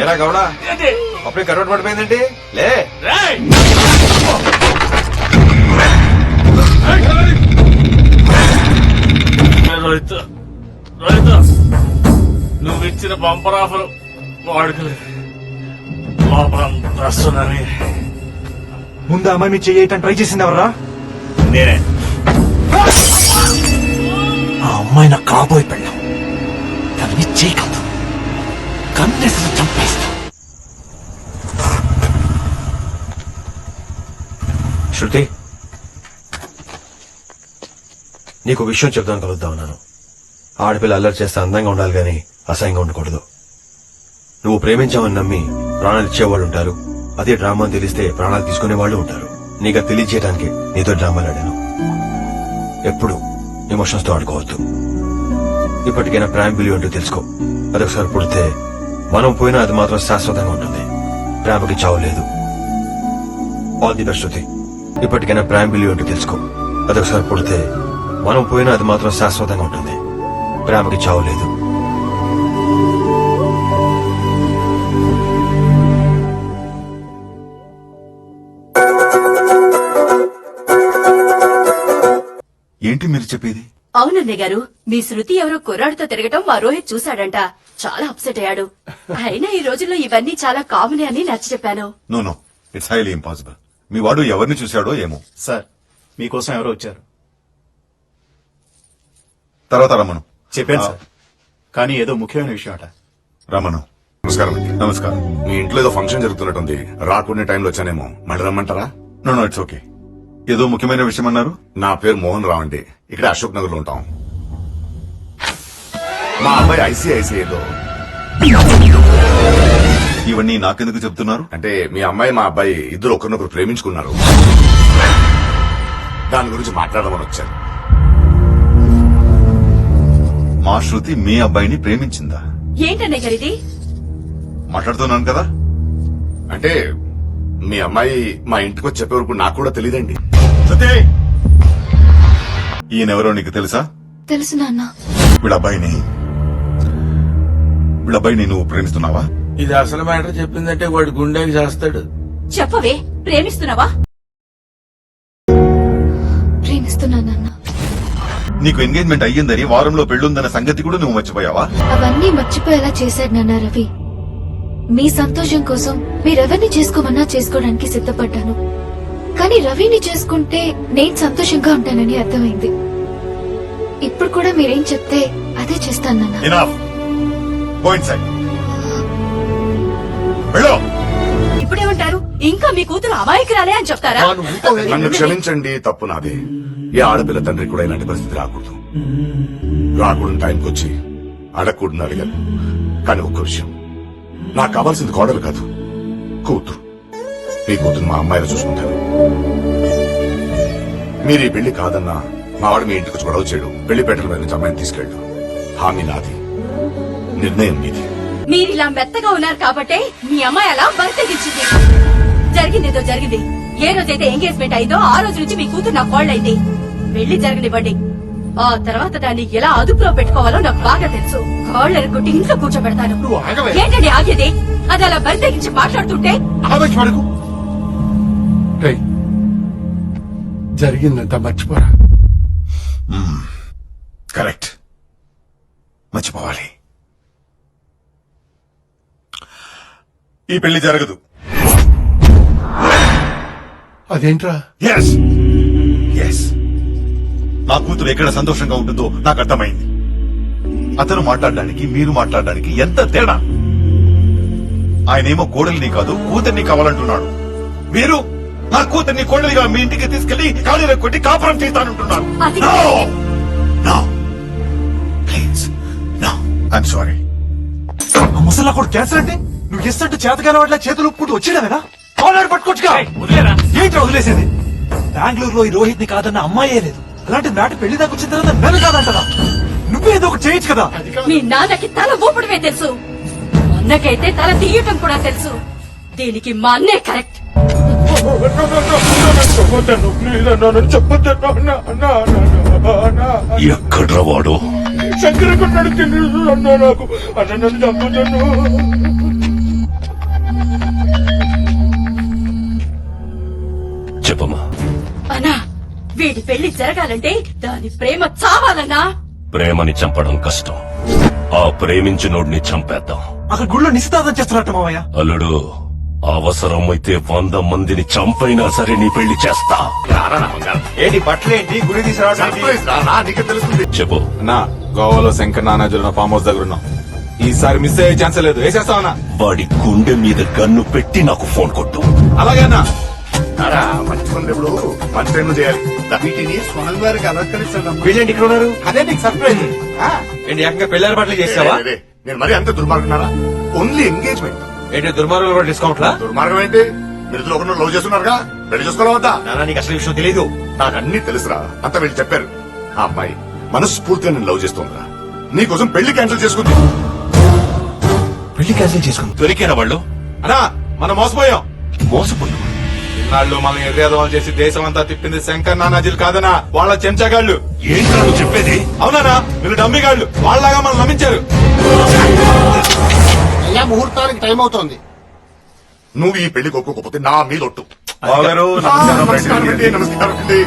ఏరా గౌడా? అప్పుడే కరోట్ పడిపోయిందండి లే. రేయ్! రోహిత్ రోహిత్ నువ్వు ఇచ్చిన బంపర్ ఆఫర్ వాడుకోలేదు. లోపల వస్తున్నాని ముందు అమ్మాయి మీ చేయటం ట్రై చేసింది ఎవరా నేనే. ఆ అమ్మాయి నా కాబోయే పెళ్ళం. దాన్ని చేయగలదు కన్నేసి చంపేస్తా. శృతి నీకు విషయం చెప్దాం కలుద్దాం అన్నాను. ఆడపిల్ల అల్లరి చేస్తే అందంగా ఉండాలి గాని అసహ్యంగా ఉండకూడదు. నువ్వు ప్రేమించావని నమ్మి ప్రాణాలు ఇచ్చేవాళ్ళు ఉంటారు. అదే డ్రామా అని తెలిస్తే ప్రాణాలు తీసుకునే వాళ్ళు ఉంటారు. నీకు అది తెలియజేయడానికి నీతో డ్రామాలు ఆడాను. ఎప్పుడు ఎమోషన్స్తో ఆడుకోవద్దు. ఇప్పటికైనా ప్రేమ విలువ ఏంటో తెలుసుకో. అదొకసారి పుడితే మనం పోయినా అది మాత్రం శాశ్వతంగా ఉంటుంది. ప్రేమకి చావు లేదు. All the best Shruti. ఇప్పటికైనా ప్రేమ విలువ ఏంటో తెలుసుకో. అదొకసారి పుడితే మనం పోయినా అది మాత్రం శాశ్వతంగా ఉంటుంది. ప్రేమకి చావు లేదు. ఏంటి మీరు చెప్పేది? అవునన్నయ్య గారు మీ శృతి ఎవరో కుర్రాడితో తిరగటం మా రోహిత్ చూశాడంట. చాలా అప్సెట్ అయ్యాడు. అయినా ఈ రోజుల్లో ఇవన్నీ చాలా కామన్ అని నచ్చ చెప్పాను. No no. It's highly impossible మీ వాడు ఎవరిని చూశాడో ఏమో. సార్ మీకోసం ఎవరో వచ్చారు. తర్వాత రమ్మను చెప్పాను సార్. కానీ ఏదో ముఖ్యమైన విషయం అట. రమ్మను నమస్కారం అండి. నమస్కారం. మీ ఇంట్లో ఏదో ఫంక్షన్ జరుగుతున్నట్టుంది. రాకుండా టైంలో వచ్చానేమో. మళ్ళీ రమ్మంటారా? నో నో ఇట్స్ ఓకే ఏదో ముఖ్యమైన విషయం అన్నారు నా పేరు మోహన్ రావు అండి. ఇక్కడ అశోక్ నగర్లో ఉంటాం. మా అబ్బాయి ఐసీఐసీఐలో ఇవన్నీ నాకెందుకు చెప్తున్నారు? అంటే మీ అమ్మాయి మా అబ్బాయి ఇద్దరు ఒకరినొకరు ప్రేమించుకున్నారు. దాని గురించి మాట్లాడమని వచ్చాను. మా శృతి మీ అబ్బాయిని ప్రేమించిందా? గారు ఇది? మాట్లాడుతున్నాను కదా? అంటే మీ అమ్మాయి మా ఇంటికి వచ్చి చెప్పే వరకు నాకు కూడా తెలియదండి. శృతి ఈయనెవరో నీకు తెలుసా? తెలుసు నాన్న. వీళ్ళ అబ్బాయిని వీళ్ళ అబ్బాయిని నువ్వు ప్రేమిస్తున్నావా? ఇది అసలు మ్యాటర్ చెప్పిందంటే వాడి గుండెకి చేస్తాడు. చెప్పవే ప్రేమిస్తున్నావా? ప్రేమిస్తున్నా నాన్న. నీకు ఎంగేజ్మెంట్ అయ్యిందని వారంలో పెళ్ళుందన్న సంగతి కూడా నువ్వు మర్చిపోయావా? అవన్నీ మర్చిపోయేలా చేశాడు నాన్న రవి. మీ సంతోషం కోసం మీరెవరిని చేసుకోమన్నా చేసుకోవడానికి సిద్ధపడ్డాను. కానీ రవిని చేసుకుంటే నేను సంతోషంగా ఉంటానని అర్థమైంది. ఇప్పుడు కూడా మీరేం చెప్తే అదే చేస్తాను నాన్న. ఎనాఫ్ పాయింట్ సైడ్ వెళ్ళు ఇప్పుడేమంటారు? ఇంకా మీ కూతురు అమాయకురాలే అని చెప్తారా? నన్ను క్షమించండి తప్పు నాదే. ఏ ఆడపిల్ల తండ్రి కూడా ఇలాంటి పరిస్థితి రాకూడదు. రాకూడని టైంకి వచ్చి అడగకూడదు అడిగాను. కానీ ఒక్క విషయం. నాకు కావాల్సింది కోడలు కాదు కూతురు. మీ కూతురు మా అమ్మాయిలు చూసుకుంటాను మీరు ఈ పెళ్ళి కాదన్నా మా వాడు మీ ఇంటికి గొడవ చేయడు. పెళ్ళి పెట్టల మీద అమ్మాయిని తీసుకెళ్ళు. హామీ నాది. నిర్ణయం మీది మీరు ఇలా మెత్తగా ఉన్నారు కాబట్టే మీ అమ్మాయి అలా బరితెగించింది. జరిగింది ఏదో జరిగింది. ఏ రోజైతే ఎంగేజ్మెంట్ అయిందో ఆ రోజు నుంచి మీ కూతురు నా కోళ్ళైంది. వెళ్ళి జరగనివ్వండి. ఆ తర్వాత దాన్ని ఎలా అదుపులో పెట్టుకోవాలో నాకు బాగా తెలుసు. కోళ్ళని కొట్టి ఇంట్లో కూర్చోబెడతాను. ఏంటండి ఆగేది? అది అలా బరితెగించి మాట్లాడుతుంటే జరిగిందంతా మర్చిపోరా. కరెక్ట్. మర్చిపోవాలి. ఈ పెళ్ళి జరగదు. అదేంట్రా? ఎస్ ఎస్ నా కూతురు ఎక్కడ సంతోషంగా ఉంటుందో నాకు అర్థమైంది. అతను మాట్లాడడానికి మీరు మాట్లాడడానికి ఎంత తేడా? ఆయనేమో కోడలిని కాదు కూతుర్ని కావాలంటున్నాడు. మీరు నా కూతుర్ని కోడలిగా మీ ఇంటికి తీసుకెళ్ళి ఖాళీలో కొట్టి కాపురం అది-. I'm sorry. ఆ ముసలా కూడా క్యాన్సర్ అంటే? నువ్వు ఎస్తంటే చేతకాని వాటిలా చేతులు ఒప్పుకుంటూ వచ్చాడమేనా కాలర్ పట్టుకోవచ్చుగా వదిలేరా? ఏంటి వదిలేసేది? బెంగళూరులో ఈ రోహిత్ని కాదన్న అమ్మాయే లేదు. అలాంటి నాటి పెళ్ళి దాకా వచ్చిన తర్వాత నన్ను కాదంటదా? నువ్వే ఏదో ఒకటి చేయొచ్చు కదా. మీ నాన్నకి తల ఊపడమే తెలుసు. మొన్నకైతే తల తీయటం కూడా తెలుసు. దీనికి మా అన్నే కరెక్ట్ ఎక్కడ్రా వాడు శంకర కొన్నాడు తిండి అన్నా నాకు అన్న నన్ను చంపుతాను చెప్పమ్మా. అన్నా వీడి పెళ్ళి జరగాలంటే దాని ప్రేమ చావాలన్నా. ప్రేమని చంపడం కష్టం. ఆ ప్రేమించినోడిని చంపేద్దాం. అక్కడ గుళ్ళో నిశ్చితార్థం చేస్తున్నట్టు మావయ్య. అల్లుడు అవసరమైతే వంద మందిని చంపైనా సరే నీ పెళ్ళి చేస్తా. ఏంటి బట్టలేంటి గుడి తెలుస్తుంది. చెప్పు. అన్నా గోవాలో శంకర్ నానాజుల ఫామ్ హౌస్ దగ్గర ఉన్నాం. ఈసారి మిస్ అయ్యే ఛాన్స్ లేదు. వేసేస్తావన్నా వాడి గుండె మీద గన్ను పెట్టి నాకు ఫోన్ కొట్టు. అలాగే అన్నా. రా, మంచి పనులు ఇప్పుడు మంచి టైంలో చేయాలి. వీటిని స్వామివారికి అలంకరించడం. వీళ్ళేంటి ఇక్కడ ఉన్నారు? అదే నీకు సర్ప్రైజ్ ఏంటి ఏకంగా పెళ్ళారి బట్టలు చేసావా? నేను మరి అంత దుర్మార్గున్నారా? ఓన్లీ ఎంగేజ్మెంట్ ఏంటి దుర్మార్గులు కూడా డిస్కౌంట్ లా? దుర్మార్గం ఏంటి? మీరు ఒకరిని లవ్ చేస్తున్నారుగా? పెళ్ళి చేసుకోవాలా నానా నీకు అసలు విషయం తెలీదు. నాకు అన్ని తెలుసురా. అంత వీళ్ళు చెప్పారు. ఆ అమ్మాయి మనస్ఫూర్తిగా నేను లవ్ చేస్తుందిరా. నీకోసం పెళ్ళి క్యాన్సిల్ చేసుకుంది. పెళ్ళి క్యాన్సిల్ చేసుకుంది? దొరికారా వాళ్ళు? అన్నా మనం మోసపోయాం. మోసపోయావా ఇన్నాళ్ళు మనం ఎర్రేదవాలు చేసి దేశం అంతా తిప్పింది శంకర్ నానాజీలు కాదనా వాళ్ళ చెంచగాళ్ళు. నువ్వు చెప్పేది? అవునా వీళ్ళు డమ్మిగాళ్ళు వాళ్ళలాగా మనం నమ్మించారు. అయ్యా ముహూర్తానికి టైం అవుతోంది. నువ్వు ఈ పెళ్ళికి ఒప్పుకోకపోతే నా మీద ఒట్టు. బావగారు ఆ, నమస్కారం అండి నమస్కారం అండి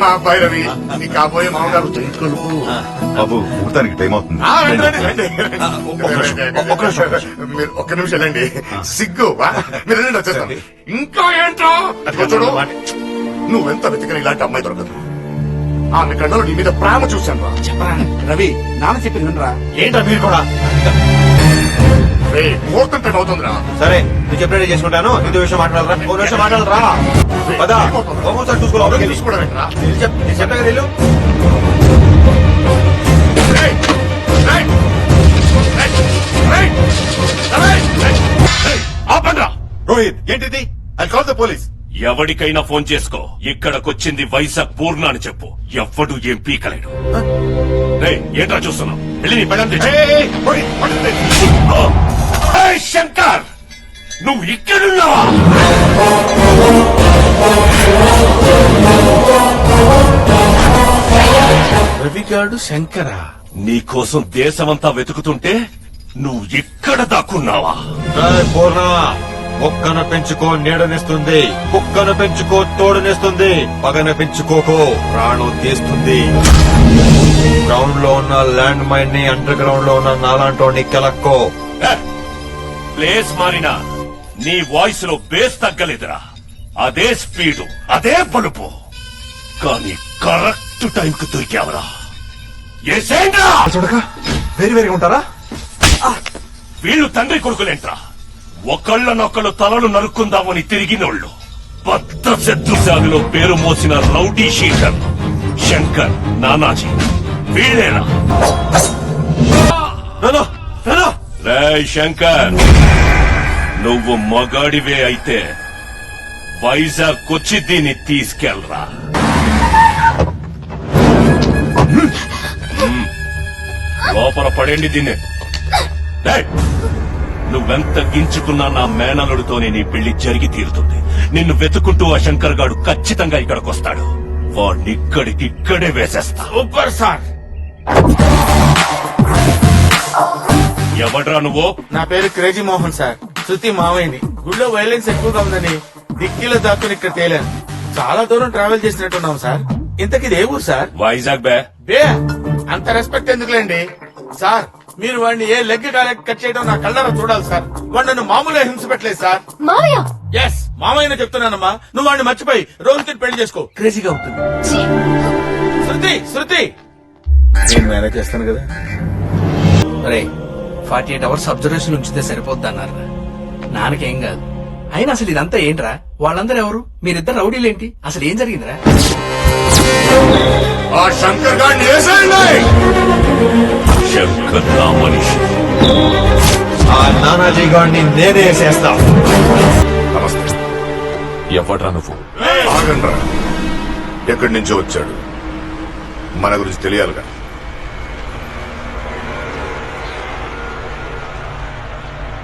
మా అబ్బాయి రవి నీ కాబోయే మామగారు. బాబు ముహూర్తానికి టైం అవుతుంది. ఆ, రండి, రండి, రండి. ఒక్క నిమిషం, ఒక్క నిమిషం. మీరు ఒక్క నిమిషం వెళ్ళండి సిగ్గు వా? మీరు వెళ్ళండి వచ్చేస్తాను. ఇంకా ఏంట్రా? చూడు. నువ్వెంత వెతికిన ఇలాంటి అమ్మాయి దొరకదు. ఆమె కళ్ళలో నీ మీద ప్రేమ చూశాను రా. రవి నాన్న చెప్పి వినరా ఏంటా మీరు కూడా? ముహూర్తం అవుతుందిరా. సరే చెప్పినట్టు చేసుకుంటాను. ఇది విషయం మాట్లాడరా? ఓ నిమిషం మాట్లాడరా? పదా. ఒకసారి చూసుకో లోపలికి వెళ్ళి. చూసుకోవడం ఏంట్రా? నేను చెప్- నేను చెప్పాను కదా వెళ్ళు. రేయ్, రేయ్, రేయ్, రేయ్, రేయ్, రేయ్, ఆపండ్రా. రోహిత్ ఏంటిది? I call the police. ఎవరికైనా ఫోన్ చేసుకో. ఇక్కడికొచ్చింది వైజాగ్ పూర్ణ అని చెప్పు. ఎవ్వడు ఏం పీకలేడు. రేయ్, ఏంట్రా చూస్తున్నావు? వెళ్ళి నీ పెళ్ళం శంకర్ నువ్వు ఇక్కడున్నావా? రవిగాడు శంకర. నీకోసం దేశమంతా వెతుకుతుంటే నువ్వు ఇక్కడ దాక్కున్నావా? రాయ్ పూర్ణ మొక్కను పెంచుకో నీడనిస్తుంది కుక్కను పెంచుకో తోడునిస్తుంది పగన పెంచుకోకో ప్రాణం తీస్తుంది. గ్రౌండ్లో ఉన్న ల్యాండ్ మైన్ని అండర్ గ్రౌండ్లో ఉన్న నాలాంటోని కెలక్కో. ప్లేస్ మారినా నీ వాయిస్లో బేస్ తగ్గలేదురా. అదే స్పీడు అదే పలుపు. కానీ కరెక్ట్ టైం కు దొరికావరా చూడక వేరు వేరుగా ఉంటారా? వీళ్ళు తండ్రి కొడుకులేంట్రా. ఒకళ్ళనొక్కళ్ళు తలలు నరుక్కుందామని తిరిగినోళ్ళు. బద్ద శత్రుశాలిలో పేరు మోసిన రౌడీ షీటర్ శంకర్ నానాజీ. వీళ్ళేనా శంకర్! నువ్వు మగాడివే అయితే వైజాగ్ కొచ్చి దీన్ని తీసుకెళ్ళరా. లోపల పడండి దీన్ని. నువ్వెంత గించుకున్నా నా మేనలుడితోనే నీ పెళ్ళి జరిగి తీరుతుంది. నిన్ను వెతుకుంటూ ఆ శంకర్ గాడు ఖచ్చితంగా ఇక్కడికి వస్తాడు వాడిక్కడికిక్కడే వేసేస్తా. Super sir! ఎవడ్రా నువ్వు? నా పేరు క్రేజీ మోహన్ సార్. శృతి మావయ్యని గుళ్ళో వైలెన్స్ ఎక్కువగా ఉందని డిక్కీలో దాక్కుని ఇక్కడ తేలాను. చాలా దూరం ట్రావెల్ చేసినట్టున్నాం సార్. ఇంతకి ఇది ఏ ఊరు సార్? వైజాగ్ బే. బే అంత రెస్పెక్ట్ ఎందుకులేండి? సార్ మీరు వాడిని ఏ లెగ్ కాలెక్ కట్ చేయడం నా కళ్ళలో చూడాలి సార్. వాడు నన్ను మామూలుగా హింస పెట్టలేదు సార్. మావయ్య! ఎస్ మామయ్యనే చెప్తున్నానమ్మా. నువ్వు వాడిని మర్చిపోయి రోజుకి పెళ్ళి చేసుకో. క్రేజీగా ఉంటుంది. శృతి శృతి! నేను మేనేజ్ చేస్తాను కదా. ఫార్టీ ఎయిట్ అవర్స్ అబ్జర్వేషన్ ఉంచితే సరిపోద్ది అన్నారు. నాన్నకేం కాదు. అయినా అసలు ఇదంతా ఏంట్రా? వాళ్ళందరూ ఎవరు? మీరిద్దరు రౌడీలేంటి అసలు ఏం జరిగిందిరా? ఆ శంకర్ గారిని వేసేయండి! శంకర్ నా మనిషి. ఆ నానాజీ గాడిని నేనే వేసేస్తా. నమస్తే. ఎవడ్రా నువ్వు? ఆగండ్రా. ఎక్కడి నుంచో వచ్చాడు. మన గురించి తెలియాలిగా.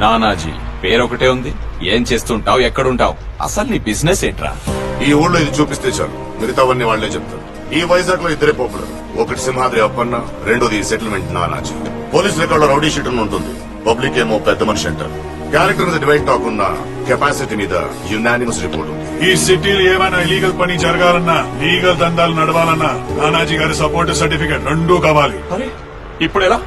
నానాజీ పేరొకటే ఉంది. ఏం చేస్తుంటావు? ఎక్కడుంటావు? అసలు నీ బిజినెస్ ఏంట్రా? ఈ ఊళ్ళో ఇది చూపిస్తే చాలు. మిగతావన్నీ వాళ్ళే చెప్తారు. ఈ వైజాగ్లో ఇద్దరే పాపులర్. ఒకటి సింహాద్రి అప్పన్న రెండోది settlement Nanaji. Police record rowdy sheet ఉంటుంది. పబ్లిక్ ఏమో పెద్ద మనిషి అంటారు. క్యారెక్టర్ మీద డివైడ్ కాకుండా కెపాసిటీ మీద యునానిమస్ రిపోర్ట్ ఉంది. ఈ సిటీలో ఏమైనా ఇలీగల్ పని జరగాలన్నా లీగల్ దందాలు నడవాలన్నా నానాజీ గారి సపోర్ట్ సర్టిఫికేట్ రెండూ కావాలి. ఇప్పుడు ఎలా?